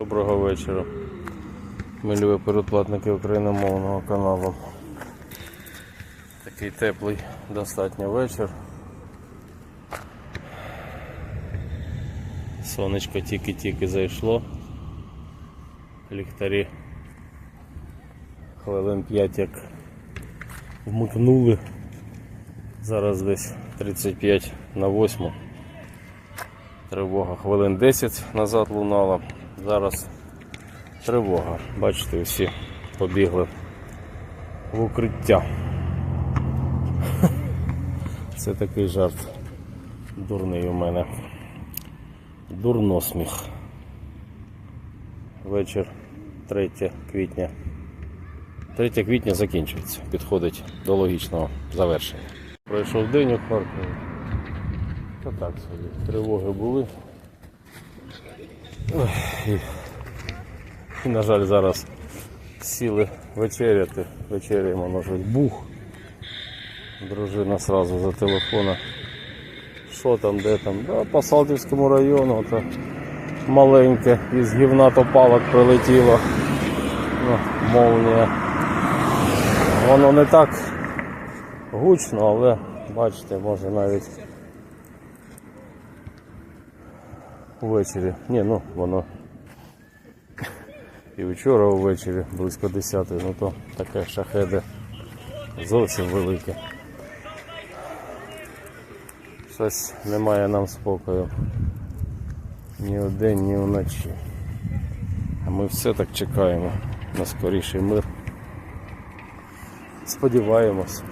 Доброго вечора. Ми любі передплатники україномовного каналу. Такий теплий достатньо вечір. Сонечко тільки-тільки зайшло. Ліхтарі хвилин 5 як вмикнули. Зараз десь 35 на 8. Тривога хвилин 10 назад лунала. Зараз тривога. Бачите, всі побігли в укриття. Це такий жарт дурний у мене. Дурносміх. Вечір 3 квітня. 3 квітня закінчується, підходить до логічного завершення. Пройшов день у Харкові. Та так собі. Тривоги були. Ой, і, і, на жаль, зараз сіли вечеряти. Вечеряємо жаль, бух. Дружина сразу за телефона. Що там, де там? Да, по Салтівському району, то маленьке із гівна топалок прилетіло. Ну, молнія. Воно не так гучно, але бачите, може навіть Увечері. Ні, ну воно і вчора ввечері близько 10 ну то таке шахеде зовсім велике. Щось немає нам спокою. Ні вдень, ні вночі. А ми все так чекаємо на скоріший мир. Сподіваємось.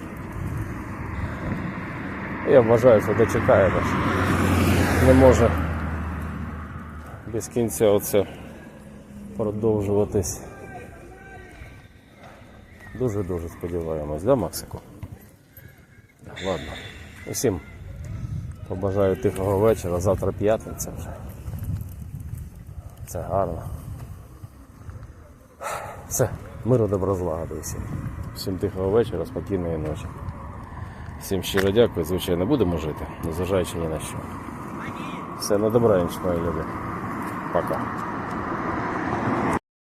Я вважаю, що дочекаємось. Не може без кінця оце продовжуватись. Дуже-дуже сподіваємось, да, Максику? Ладно. Усім побажаю тихого вечора, завтра п'ятниця вже. Це гарно. Все, миру добро злагоди всім. Всім тихого вечора, спокійної ночі. Всім щиро дякую, звичайно, будемо жити, незважаючи ні на що. Все, на добраніч, мої люди. 好的。